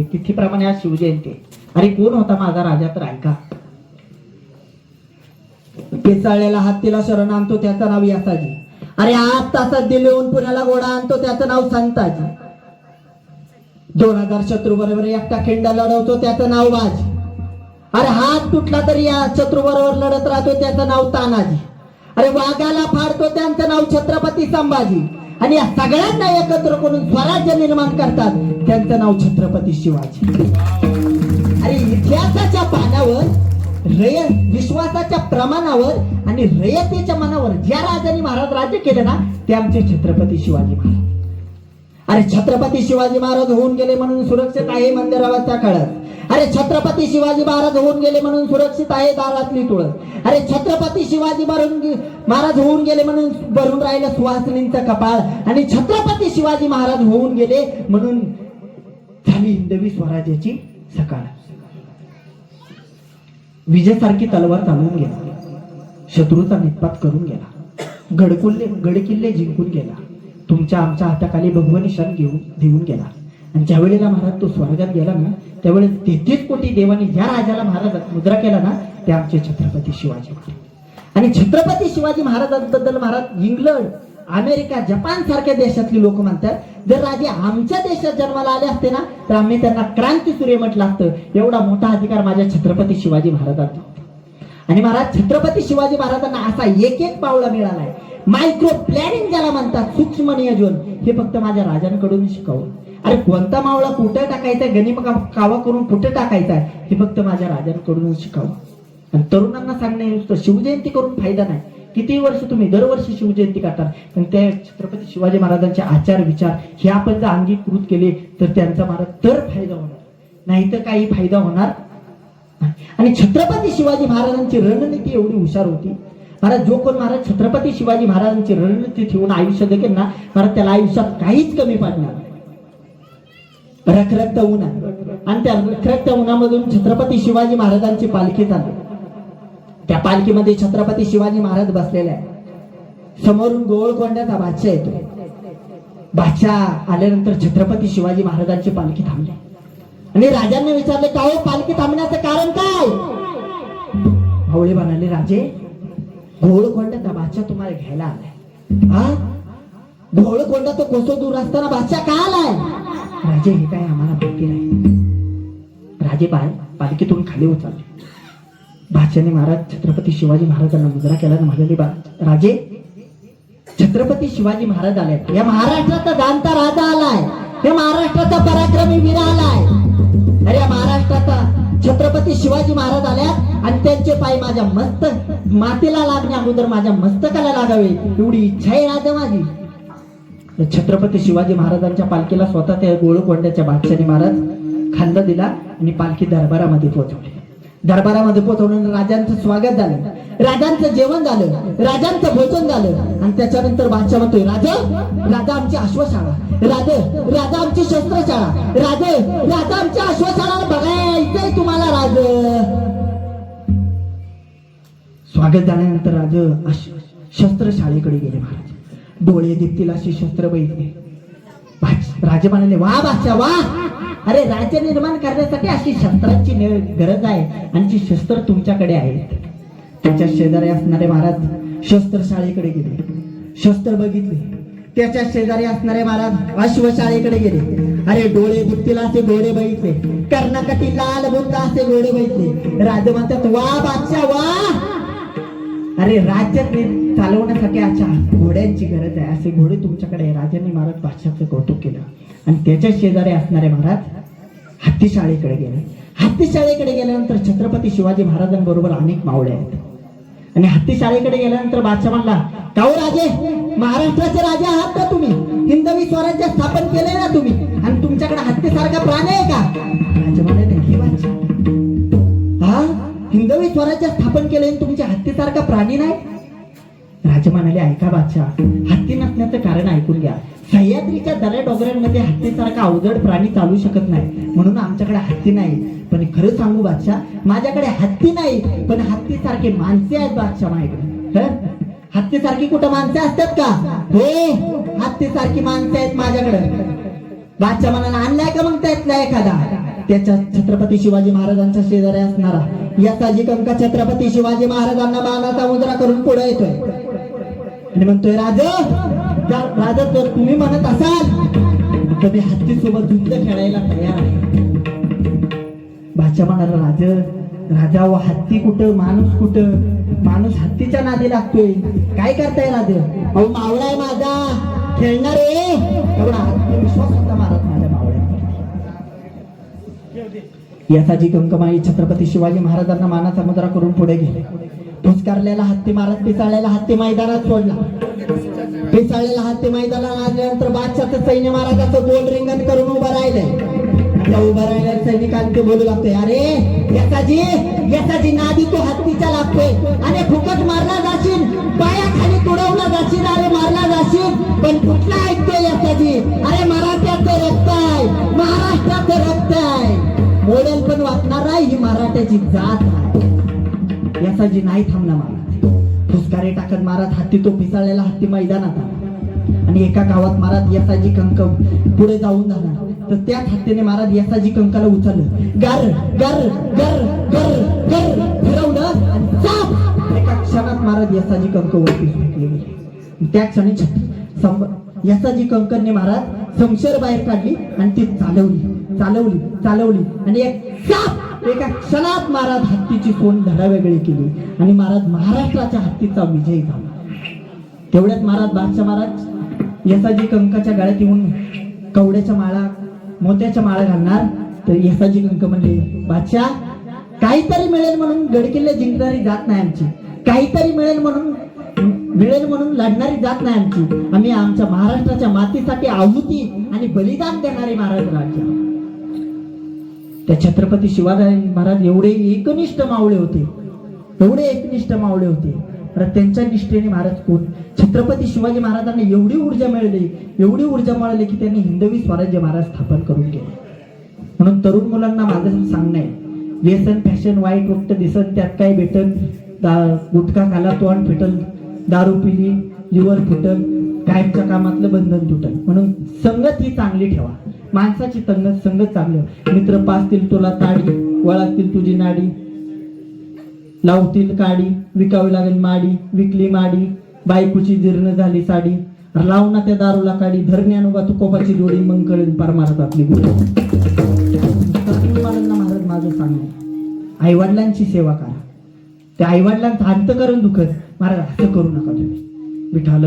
आहे तिथीप्रमाणे आज शिवजयंती आहे. अरे कोण होता माझा राजा तर ऐका. पिसाळलेला हत्तीला शरण आणतो त्याचं नाव यासाजी. अरे आज तासात दिल्लीहून पुण्याला गोडा आणतो त्याचं नाव संताजी. दोन हजार शत्रू बरोबर एकटा खिंड लढवतो त्याचं नाव बाज अरे हात तुटला तरी या शत्रू बरोबर लढत राहतो त्याचं नाव तानाजी. अरे वाघाला फाडतो त्यांचं नाव छत्रपती संभाजी. आणि या सगळ्यांना एकत्र करून स्वराज्य निर्माण करतात. त्यांचं नाव छत्रपती शिवाजी. आणि इतिहासाच्या पानावर रय विश्वासाच्या प्रमाणावर आणि रयतेच्या मनावर ज्या राजांनी महाराज राज्य केले ना ते आमचे छत्रपती शिवाजी महाराज. अरे छत्रपती शिवाजी महाराज होऊन गेले म्हणून सुरक्षित आहे मंदिरावरच्या काळात अरे छत्रपती शिवाजी महाराज होऊन गेले म्हणून सुरक्षित आहे दारातली तुळस. अरे छत्रपती शिवाजी महाराज होऊन गेले म्हणून भरून राहिलं सुहासिनींचं कपाळ. आणि छत्रपती शिवाजी महाराज होऊन गेले म्हणून झाली हिंदवी स्वराज्याची सकाळ. विजेसारखी तलवार चालवून गेला. शत्रूचा निपात करून गेला. गडकुल्ले गडकिल्ले जिंकून गेला. तुमच्या आमच्या हाताखाली भगवान निशाण घेऊन देऊन गेला. आणि ज्या वेळेला महाराज तो स्वर्गात गेला ना त्यावेळेस तेहतीस कोटी देवानी ज्या राजाला महाराज मुद्रा केला ना ते आमचे छत्रपती शिवाजी महाराज आणि छत्रपती शिवाजी महाराजांबद्दल महाराज इंग्लंड अमेरिका जपान सारख्या देशातली लोक म्हणतात जर राजे आमच्या देशात जन्माला आले असते ना तर आम्ही त्यांना क्रांती सूर्य म्हटलं असतं. एवढा मोठा अधिकार माझ्या छत्रपती शिवाजी महाराजांचा होता. आणि महाराज छत्रपती शिवाजी महाराजांना असा एक एक पावला मिळालाय मायक्रो प्लॅनिंग ज्याला म्हणतात सूक्ष्म नियोजन हे फक्त माझ्या राजांकडून शिकवलं. अरे कोणता मावळा कुठं टाकायचा गणिम कावा करून कुठं टाकायचा हे फक्त माझ्या राजांकडून शिकावं आणि तरुणांना सांगणे नुसतं शिवजयंती करून फायदा नाही. किती वर्ष तुम्ही दरवर्षी शिवजयंती करता? पण त्या छत्रपती शिवाजी महाराजांचे आचार विचार हे आपण जर अंगीकृत केले तर त्यांचा महाराज तर फायदा होणार. नाही तर काही फायदा होणार आणि छत्रपती शिवाजी महाराजांची रणनीती एवढी हुशार होती महाराज जो कोण महाराज छत्रपती शिवाजी महाराजांची रणनीती ठेवून आयुष्य देखील ना महाराज त्याला आयुष्यात काहीच कमी पडणार रखरक्त उन्हा आणि त्या रखरक्त उन्हामधून छत्रपती शिवाजी महाराजांची पालखी चालली त्या पालखीमध्ये छत्रपती शिवाजी महाराज बसलेले आहे समोरून गोवळकोंड्याचा बादशाह येतो. बादशाह आल्यानंतर छत्रपती शिवाजी महाराजांची पालखी थांबली. आणि राजांनी विचारले का हो पालखी थांबण्याचं कारण काय? भावळे म्हणाले राजे गोवळकोंड्याचा बादशाह तुम्हाला घ्यायला आलाय. हा? गोवळकोंडा तो कोसो दूर असताना बादशाह का आलाय? राजे हे काय आम्हाला माहिती नाही. राजे बाय पालखीतून खाली उचलले बादशाने महाराज छत्रपती शिवाजी महाराजांना मुजरा केला म्हणाले बा राजे छत्रपती शिवाजी महाराज आले या महाराष्ट्राचा जाणता राजा आलाय. या महाराष्ट्राचा पराक्रमी वीर आलाय. अरे या महाराष्ट्राचा छत्रपती शिवाजी महाराज आल्यात आणि त्यांचे पाय माझ्या मस्त मातीला लागण्या अगोदर माझ्या मस्तकाला लागावे एवढी इच्छा आहे राजा माझी. छत्रपती शिवाजी महाराजांच्या पालखीला स्वतः त्या गोळकोंड्याच्या बादशाने महाराज खांदा दिला आणि पालखी दरबारामध्ये पोहोचवली. दरबारामध्ये पोहोचवल्यानंतर राजांचं स्वागत झालं. राजांचं जेवण झालं राजांचं भोजन झालं. आणि त्याच्यानंतर बादशाह म्हणतोय राजा राजा आमची अश्वशाळा राजे राजा आमची शस्त्रशाळा. राजे राजा आमची अश्वशाळा बघायचंय तुम्हाला राज. स्वागत झाल्यानंतर राज शस्त्रशाळेकडे गेले महाराज. डोळे दीप्तील अशी शस्त्र बघितले. बादशाह- राजे म्हणाले वा बादशा वा. अरे राज्य निर्माण करण्यासाठी अशी शस्त्रांची गरज आहे. आणि जी शस्त्र तुमच्याकडे आहेत. त्याच्या शेजारी असणारे महाराज शस्त्रशाळेकडे गेले. शस्त्र बघितले. त्याच्या शेजारी असणारे महाराज अश्वशाळेकडे गेले. अरे डोळे दीप्तील असे घोडे बघितले. कर्णकटी लाल बुद्ध असे घोडे बघितले. राजे वा बादशा वा. अरे राज्य चालवण्यासाठी अशा घोड्यांची गरज आहे. असे घोडे तुमच्याकडे राजांनी महाराज बादशाचं कौतुक केलं. आणि त्याच्या शेजारी असणारे महाराज हत्तीशाळेकडे गेले. हत्तीशाळेकडे गेल्यानंतर छत्रपती शिवाजी महाराजांबरोबर अनेक मावळे आहेत. आणि हत्तीशाळेकडे गेल्यानंतर बादशाह म्हणला काऊ राजे? महाराष्ट्राचे राजे आहात का तुम्ही? हिंदवी स्वराज्य स्थापन केले ना तुम्ही? आणि तुमच्याकडे हत्तीसारखा प्राणी आहे का? राजा म्हणाले हिंदवी स्वराज्य स्थापन केले आणि तुमच्या हत्तीसारखा प्राणी नाही? राजा म्हणाले ऐका बादशाह. हत्ती नसण्याचं कारण ऐकून घ्या. सह्याद्रीच्या दऱ्या डोंगरांमध्ये हत्तीसारखा अवजड प्राणी चालू शकत नाही. म्हणून आमच्याकडे हत्ती नाही. पण खरं सांगू बादशाह माझ्याकडे हत्ती नाही पण हत्तीसारखे माणसे आहेत बादशाह माझ्याकडे हत्तीसारखी कुठं माणसे असतात का? हो हत्तीसारखी माणसे आहेत माझ्याकडे. बादशाह म्हणाला आणलाय का मग त्यातला एखादा? त्याच्या छत्रपती शिवाजी महाराजांच्या शेजारी असणारा. याचा जी कंका छत्रपती शिवाजी महाराजांना मानाचा मुद्रा करून पुढे येतोय. आणि म्हणतोय राज राजा जर तुम्ही म्हणत असाल तर मी हत्ती सोबत झुंज खेळायला तयार आहे. भाषा म्हणाला राज राजा व हत्ती कुठं? माणूस कुठं? माणूस हत्तीच्या नादी लागतोय. काय करताय राज? अहो मावळा आहे माझा. खेळणार आहे. एवढा आत्मविश्वास होता महाराज माझ्या मावळ्यात कंकमाई छत्रपती शिवाजी महाराजांना मानाचा मुद्रा करून पुढे गेले. पुचकारलेला हत्ती मारत पिसाळलेला हत्ती मैदानात सोडला. पिसाळलेला हत्ती मैदानात आल्यानंतर बादशाचं सैन्य महाराजाचं गोल रिंगण करून उभं राहिले. आता उभा राहिल्या सैनिकांनी बोलू लागतोय अरे यसाजी यसाजी नादी तो हत्तीचा लागतोय आणि फुकट मारला जाशील. पायाखाली तुडवला जाशील. अरे मारला जाशील. पण कुठला ऐकतोय यसाजी. अरे मराठ्याचं आहे ही जात आहे. यासाजी नाही थांबला मला. फुसकारे टाकत मारत हत्ती तो पिसाळलेला हत्ती मैदानात आला. आणि एका गावात मारत यसाजी कंक पुढे जाऊन झाला. तर त्याच हत्तीने महाराज यसाजी कंकाला उचललं. गर गर गर गर गर फिरवलं आणि एका क्षणात महाराज यसाजी कंक वरती गेले त्या क्षणी यसाजी कंकरने महाराज संशर बाहेर काढली आणि ती चालवली चालवली चालवली आणि एक साप एका क्षणात महाराज हत्तीची सोन धडावेगळी केली? आणि महाराज महाराष्ट्राच्या हत्तीचा विजय झाला. तेवढ्यात महाराज बादशाह महाराज यसाजी कंकाच्या गळ्यात येऊन कवड्याच्या माळा मोत्याच्या माळा घालणार. तर यसाजी कंक म्हणले बादशाह काहीतरी मिळेल म्हणून गडकिल्ले जिंकणारी जात नाही आमची. काहीतरी मिळेल म्हणून मिळेल म्हणून लढणारी जात नाही आमची. आम्ही आमच्या महाराष्ट्राच्या मातीसाठी आहुती आणि बलिदान देणारे महाराज राज्य त्या छत्रपती शिवाजी महाराज एवढे एकनिष्ठ मावळे होते. एवढे एकनिष्ठ मावळे होते. तर त्यांच्या निष्ठेने महाराज कोण? छत्रपती शिवाजी महाराजांना एवढी ऊर्जा मिळाली एवढी ऊर्जा मिळाली की त्यांनी हिंदवी स्वराज्य महाराज स्थापन करून केले. म्हणून तरुण मुलांना माझं सांगणं आहे. व्यसन फॅशन वाईट वक्त दिसन त्यात काय भेटल? गुटखा खाला तोंड फिटल दारू पिली लिव्हर फिटल कायमच्या कामातलं बंधन तुटल. म्हणून संगत ही चांगली ठेवा. माणसाची संगत संगत चांगलं. मित्र पाचतील तुला ताडी वळातील तुझी नाडी. लावतील काडी विकावी लागेल माडी विकली माडी बायकोची जीर्ण झाली साडी. लाव ना त्या दारूला काडी धरण्यानुगा तू कोपाची जोडी मग कळेल परमारात आपली गुरुमारांना महाराज माझं सांगणं आई वडिलांची सेवा करा. त्या आई वडिलांचं अंतकरण दुखत. महाराज असं करू नका तुम्ही. विठाल